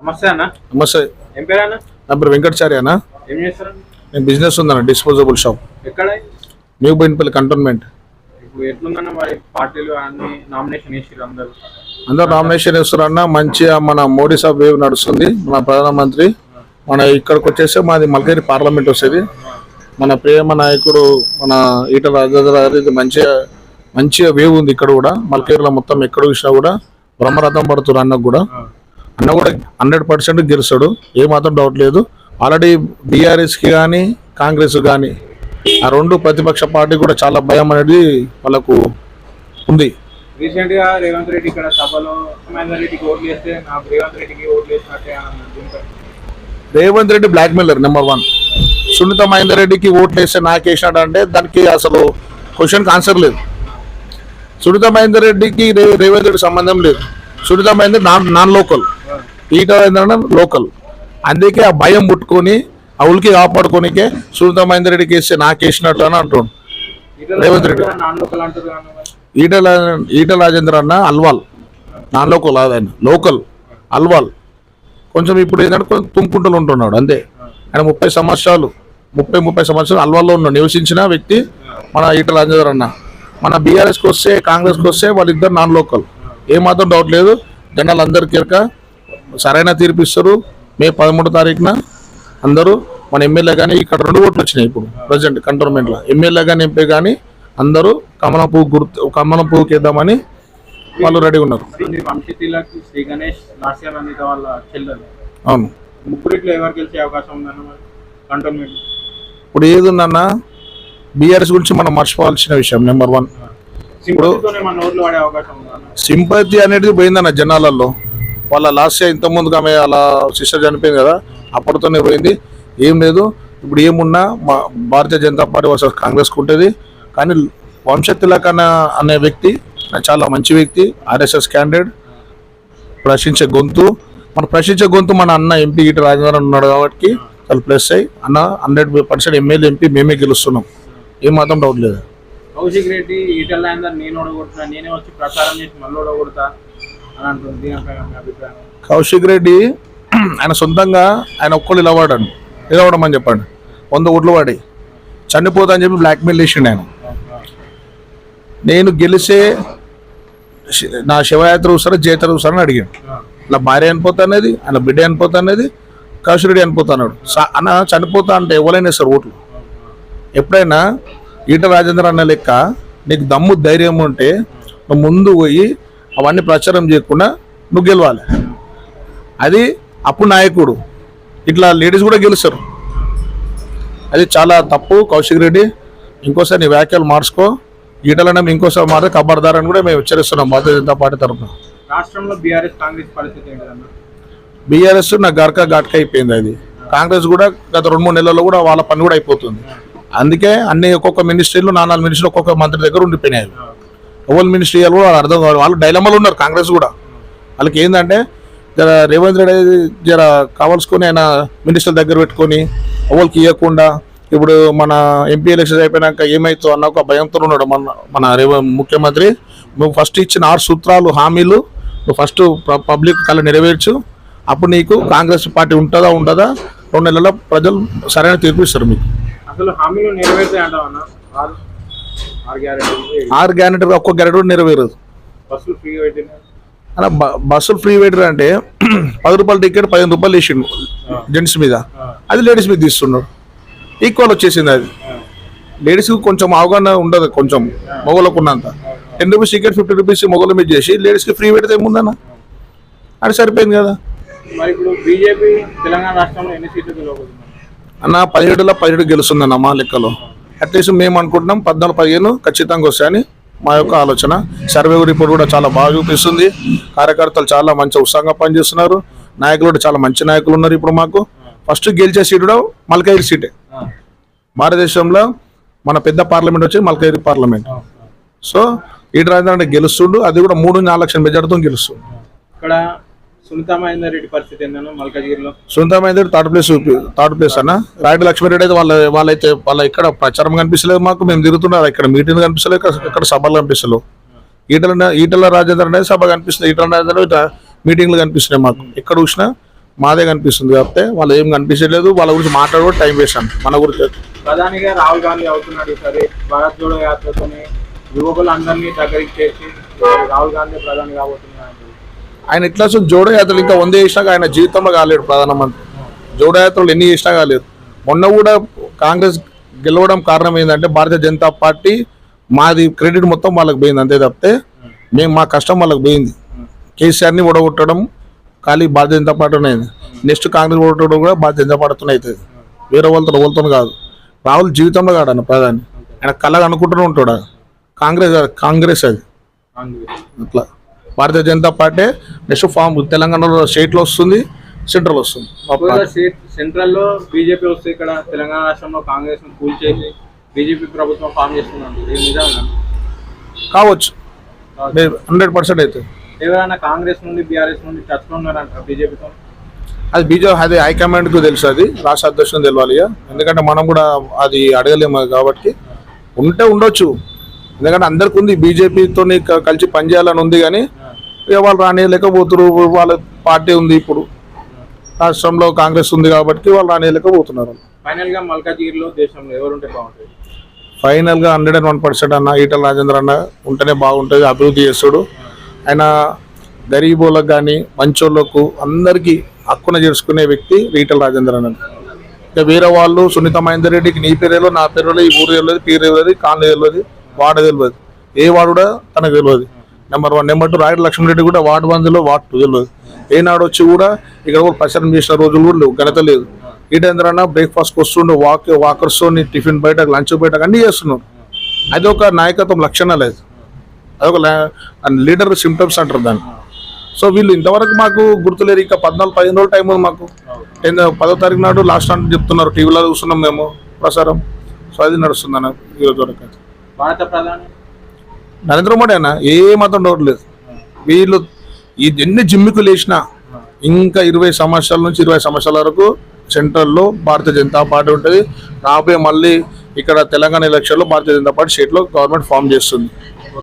నమస్తే అన్న. నమస్తే. ఏం పేరు అన్న? నా పేరు వెంకటాచార్య అన్న. ఏం చేస్తారు? నేను బిజినెస్ ఉందన్న డిస్పోజబుల్ షాప్. ఎక్కడ? New Bowenpally cantonment. ఇప్పుడు ఎట్లుందన్న మరి పార్టీలు అన్ని నామినేషన్ వేసారు అందరు? అందరూ నామినేషన్ ఇస్తారన్న మంచిగా మన మోడీ సాబ్ వేవ్ నడుస్తుంది మన ప్రధానమంత్రి. మన ఇక్కడికి వచ్చేసి మాది మల్కేరి పార్లమెంట్ వస్తుంది. మన ప్రేమ నాయకుడు మన ఈటల రాజేంద్ర మంచిగా మంచిగా వేవ్ ఉంది ఇక్కడ కూడా. మల్కేరిలో మొత్తం ఎక్కడ చూసినా కూడా బ్రహ్మరథం పడుతున్నారు అన్నకు కూడా. అన్న కూడా హండ్రెడ్ పర్సెంట్ గెలుస్తాడు. ఏ మాత్రం డౌట్ లేదు. ఆల్రెడీ బీఆర్ఎస్కి కానీ కాంగ్రెస్ కానీ ఆ రెండు ప్రతిపక్ష పార్టీ కూడా చాలా భయం అనేది వాళ్ళకు ఉంది. రేవంత్ రెడ్డి ఇక్కడ సభలో మహేందర్ రెడ్డికి ఓట్లు వేస్తే నాకు రేవంత్ రెడ్డికి ఓట్లు వేసినట్టే అన్నాడు. దీనిపై Revanth Reddy black mailer number one Sunitha Mahender రెడ్డికి ఓట్లు వేస్తే నాకు వేసినాడు అంటే దానికి అసలు క్వశ్చన్కి ఆన్సర్ లేదు. సునీత మహేందర్ రెడ్డికి రేవంత్ రెడ్డి సంబంధం లేదు. Sunitha Mahender non non local ఈట ఏంటంటే లోకల్. అందుకే ఆ భయం పుట్టుకొని ఆ ఉలికి కాపాడుకోనికే సునీత మహేందర్ రెడ్డికి వేస్తే నాకు వేసినట్టు అని అంటుండు. రేవంత్ రెడ్డి. ఈటల ఈటల రాజేంద్ర అన్న అల్వాల్. నాన్ లోకల్ ఆయన లోకల్ అల్వాల్. కొంచెం ఇప్పుడు ఏంటంటే కొంచెం తుంపుకుంటూ ఉంటున్నాడు అంతే. ఆయన ముప్పై సంవత్సరాలు ముప్పై ముప్పై సంవత్సరాలు అల్వాల్లో ఉన్న నివసించిన వ్యక్తి మన ఈటల రాజేంద్ర అన్న. మన బీఆర్ఎస్కి వస్తే కాంగ్రెస్కి వస్తే వాళ్ళిద్దరు నాన్ లోకల్. ఏమాత్రం డౌట్ లేదు. జనాలు అందరికీ సరైన తీర్పు ఇస్తారు. మే పదమూడో తారీఖున అందరూ మన ఎమ్మెల్యే కానీ ఇక్కడ రెండు ఓట్లు వచ్చినాయి ఇప్పుడు ప్రజెంట్ కంటోన్మెంట్లో ఎమ్మెల్యే కానీ ఎంపీ కానీ అందరూ కమలం పువ్వు గుర్తు కమలం పువ్వుకి వేద్దామని వాళ్ళు రెడీ ఉన్నారు. అవును. ఇప్పుడు ఏది ఉందన్న బీఆర్ఎస్ గురించి మనం మర్చిపోవాల్సిన విషయం నెంబర్ వన్ సింపతితోనే మన ఓట్లు పడే అవకాశం ఉందన్న. సింపతి అనేది పోయిందన్న జనాలలో. వాళ్ళ లాస్ట్ ఇంత ముందుకు ఆమె అలా సిస్టర్ చనిపోయింది కదా అప్పటితోనే పోయింది. ఏం లేదు ఇప్పుడు ఏమున్నా మా భారతీయ జనతా పార్టీ వర్సెస్ కాంగ్రెస్కి ఉంటుంది. కానీ వంశ తిలక్ అనే వ్యక్తి చాలా మంచి వ్యక్తి ఆర్ఎస్ఎస్ క్యాండిడేట్ ప్రశ్నించే గొంతు. మన ప్రశ్నించే గొంతు మన అన్న ఎంపీ ఇటు రాజేంద్రన్ ఉన్నాడు కాబట్టి చాలా ప్లస్ అయ్యి అన్న హండ్రెడ్ పర్సెంట్ ఎమ్మెల్యే ఎంపీ మేమే గెలుస్తున్నాం. ఏం మాత్రం డౌట్ లేదు. కౌశిక్ రెడ్డి ఈటల్ రాజేందర్ నేను ఓడగొడతా నేనే వచ్చి ప్రచారం చేసి మళ్ళీ కౌశిక్ రెడ్డి ఆయన సొంతంగా ఆయన ఒక్కళ్ళు నిలబడాడు నిలబడమని చెప్పండి. వంద ఓట్లు పడి చనిపోతా అని చెప్పి బ్లాక్మెయిల్ చేసిండు ఆయన. నేను గెలిసే శ- నా శివయాత్ర చూస్తారా జయత్ర చూస్తారా అని అడిగాడు. నా భార్య అనిపోతా అనేది ఆయన బిడ్డ అనిపోతా అనేది కౌశిక్ రెడ్డి అనిపోతా అన్నాడు. సా- అన్న చనిపోతా అంటే ఎవరైనా సార్ ఓట్లు. ఎప్పుడైనా ఈట రాజేంద్ర అన్న లెక్క నీకు దమ్ము ధైర్యం ఉంటే ముందు పోయి అవన్నీ ప్రచారం చేయకుండా నువ్వు గెలవాలి. అది అప్పుడు నాయకుడు. ఇట్లా లేడీస్ కూడా గెలుస్తారు. అది చాలా తప్పు. కౌశిక్ రెడ్డి ఇంకోసారి నీ వ్యాఖ్యలు మార్చుకో. ఈటలనే ఇంకోసారి మాత్రం కబర్దారని కూడా మేము హెచ్చరిస్తున్నాం భారతీయ జనతా పార్టీ తరఫున. రాష్ట్రంలో బీఆర్ఎస్ కాంగ్రెస్ పరిస్థితి ఏంటన్నా బీఆర్ఎస్ నా గర్క ఘాట్క అయిపోయింది అది. కాంగ్రెస్ కూడా గత రెండు మూడు నెలల్లో కూడా వాళ్ళ పని కూడా అయిపోతుంది. అందుకే అన్ని ఒక్కొక్క మినిస్ట్రీలు నాలుగు మినిస్ట్రీలు ఒక్కొక్క మంత్రి దగ్గర ఉండిపోయినాయి. ఎవరి మినిస్ట్రీ కూడా అర్థం కావాలి. వాళ్ళు డైలమాలు ఉన్నారు కాంగ్రెస్ కూడా. వాళ్ళకి ఏంటంటే జర రేవంత్ రెడ్డి జర కావాల్సుకొని ఆయన మినిస్టర్ దగ్గర పెట్టుకొని ఎవరికి ఇవ్వకుండా ఇప్పుడు మన ఎంపీ ఎలక్షన్స్ అయిపోయినాక ఏమైతో అన్న ఒక భయంతో ఉన్నాడు మన మన రేవ ముఖ్యమంత్రి. నువ్వు ఫస్ట్ ఇచ్చిన ఆరు సూత్రాలు హామీలు నువ్వు ఫస్ట్ పబ్లిక్ కళ నెరవేర్చు. అప్పుడు నీకు కాంగ్రెస్ పార్టీ ఉంటుందా ఉండదా? రెండు నెలల ప్రజలు సరైన తీర్పు ఇస్తారు మీకు. అసలు హామీలు నెరవేర్తాయి ఆరు గ్యారెంటీ ఒక్క గ్యారెంటీ కూడా నెరవేరదు. అలా బస్సులు ఫ్రీ వెయిటర్ అంటే పది రూపాయల టికెట్ పదిహేను రూపాయలు వేసిండు జెంట్స్ మీద. అది లేడీస్ మీద తీస్తున్నాడు. ఈక్వల్ వచ్చేసింది అది. లేడీస్కి కొంచెం అవగాహన ఉండదు కొంచెం మొగలకు ఉన్నంత. Ten rupees ticket fifty rupees Mogali మీద చేసి లేడీస్కి ఫ్రీ పెడితే ఏముందన్న? అది సరిపోయింది కదా. మరి ఇప్పుడు బీజేపీ తెలంగాణ రాష్ట్రంలో ఎన్ని సీట్లు అన్న పదిహేడులో పదిహేడు గెలుస్తుందన్న మా లెక్కలో. అట్లీస్ట్ మేము అనుకుంటున్నాం పద్నాలుగు పదిహేను ఖచ్చితంగా వస్తాయని మా యొక్క ఆలోచన. సర్వే రిపోర్ట్ కూడా చాలా బాగా చూపిస్తుంది. కార్యకర్తలు చాలా మంచి ఉత్సాహంగా పనిచేస్తున్నారు. నాయకులు కూడా చాలా మంచి నాయకులు ఉన్నారు ఇప్పుడు మాకు. ఫస్ట్ గెలిచే సీటు కూడా సీటే. భారతదేశంలో మన పెద్ద పార్లమెంట్ వచ్చి మల్కాయిరి పార్లమెంట్. సో ఈట రాజధాని గెలుస్తుండు. అది కూడా మూడు నాలుగు లక్షల మెజార్టీతో గెలుస్తుంది ఇక్కడ సునీత మహేందర్ రెడ్డి పరిస్థితి ఏంటన్నా మల్కాజ్గిరిలో? సునీతమైంది థర్డ్ ప్లేస్ థర్డ్ ప్లేస్ అన్న? రాయుడు లక్ష్మీరెడ్డి అయితే వాళ్ళ వాళ్ళైతే వాళ్ళ ఇక్కడ ప్రచారం కనిపిస్తలేదు మాకు మేము తిరుగుతున్నారు. ఇక్కడ మీటింగ్ కనిపిస్తలేదు ఇక్కడ- సభలు కనిపిస్తలేవు. ఈటల ఈటల రాజేంద్ర అనేది సభ కనిపిస్తుంది. ఈటల రాజేంద్ర ఇట్లా మీటింగ్లు కనిపిస్తున్నాయి మాకు. ఎక్కడ చూసినా మాదే కనిపిస్తుంది కాబట్టి వాళ్ళు ఏం కనిపించలేదు వాళ్ళ గురించి మాట్లాడడం టైం వేస్ట్ అండి మన గురించి. ప్రధానిగా రాహుల్ గాంధీ అవుతున్నాడు ఈసారి. భారత్ జోడో యాత్రతోని యువకులందరినీ దగ్గరికి చేసి రాహుల్ గాంధీ ప్రధాని కాబోతున్నాడు. ఆయన ఇట్లా అసలు జోడో యాత్రలు ఇంకా వంద చేసినా ఆయన జీవితంలో కాలేడు ప్రధానమంత్రి. జోడో యాత్రలు ఎన్ని చేసినా కాలేదు. మొన్న కూడా కాంగ్రెస్ గెలవడం కారణం ఏంటంటే భారతీయ జనతా పార్టీ మాది క్రెడిట్ మొత్తం వాళ్ళకి పోయింది అంతే తప్పితే మేము మా కష్టం వాళ్ళకి పోయింది. కేసీఆర్ని ఓడగొట్టడం ఖాళీ భారతీయ జనతా పార్టీ అనేది నెక్స్ట్ కాంగ్రెస్ ఓడగొట్టడం కూడా భారతీయ జనతా పార్టీతో అవుతుంది. వేరే వాళ్ళతో ఎవరితో కాదు. రాహుల్ జీవితంలో కాడన్న ప్రధాని. ఆయన కళగా అనుకుంటూనే ఉంటాడు. కాంగ్రెస్ కాంగ్రెస్ అది. అట్లా. Bharatiya Janata party next form తెలంగాణలో స్టేట్లో వస్తుంది సెంట్రల్ వస్తుంది. మా ఒకవేళ పార్టీ. స్టేట్ సెంట్రల్లో బీజేపీ వస్తే ఇక్కడ తెలంగాణ రాష్ట్రంలో కాంగ్రెస్ను కూల్చేసి బీజేపీ ప్రభుత్వం ఫామ్ నిజంగా కావచ్చు. హండ్రెడ్ పర్సెంట్ అవుతుంది ఎవరైనా కాంగ్రెస్ నుండి బీఆర్ఎస్ నుండి టచ్లో ఉన్నారంట బీజేపీతో? అది బీజేపీ అది హైకమాండ్కు తెలుసు అది రాష్ట్ర అధ్యక్షుని తెలియాలి ఇక. ఎందుకంటే మనం కూడా అది అడగలేము కాబట్టి. ఉంటే ఉండొచ్చు. ఎందుకంటే అందరికి ఉంది బీజేపీతో కలిసి పనిచేయాలని ఉంది కానీ వాళ్ళు రానియలేకపోతున్నారు వాళ్ళ పార్టీ ఉంది ఇప్పుడు. రాష్ట్రంలో కాంగ్రెస్ ఉంది కాబట్టి వాళ్ళు రానియలేకపోతున్నారు. ఫైనల్గా మల్కాజిగిరిలో దేశంలో ఎవరుంటే బాగుంటుంది? ఫైనల్గా హండ్రెడ్ అండ్ వన్ పర్సెంట్ అన్న ఈటల రాజేంద్ర అన్న ఉంటేనే బాగుంటుంది అభివృద్ధి చేస్తాడు. ఆయన గరీబులకు కానీ మంచోళ్ళకు అందరికీ హక్కున చేసుకునే వ్యక్తి ఈటల రాజేంద్ర అన్న. ఇక వేరే వాళ్ళు సునీత మహేందర్ రెడ్డికి నీ పేరు తెలియదు నా పేరు తెలియదు ఈ ఊరు తెలియదు పీరు తెలియదు కాలనీ తెలియదు వార్డు తెలియదు. ఏ వాడు కూడా తనకు తెలియదు. Number one number two Rayudu Lakshmana Reddy కూడా వార్డు వన్లో వార్డు టూ ఏనాడు వచ్చి కూడా ఇక్కడ కూడా ప్రచారం చేసిన రోజులు కూడా లేవు ఘనత లేదు. ఈటేంద్రన్న బ్రేక్ఫాస్ట్ వస్తుండే వాక్ వాకర్స్తో టిఫిన్ బయట లంచ్ బయట అన్నీ చేస్తున్నాడు అది ఒక నాయకత్వం లక్షణం లేదు. అదొక లీడర్ సిమ్టమ్స్ అంటారు దాన్ని. సో వీళ్ళు ఇంతవరకు మాకు గుర్తులేరు ఇంకా పద్నాలుగు పదిహేను రోజులు టైం ఉంది మాకు. టెన్ పదో తారీఖు నాడు లాస్ట్ అంటే చెప్తున్నారు టీవీలో చూస్తున్నాం మేము ప్రసారం. సో అది నడుస్తుంది అన్న ఈరోజు వరకు భారత ప్రధాని? నరేంద్ర మోడీ అన్న ఏ మాత్రం డౌట్ లేదు. వీళ్ళు ఎన్ని జిమ్మికులు వేసినా ఇంకా ఇరవై సంవత్సరాల నుంచి ఇరవై సంవత్సరాల వరకు సెంట్రల్లో భారతీయ జనతా పార్టీ ఉంటుంది. రాబోయే మళ్ళీ ఇక్కడ తెలంగాణ ఎలక్షన్లో భారతీయ జనతా పార్టీ స్టేట్లో గవర్నమెంట్ ఫామ్ చేస్తుంది.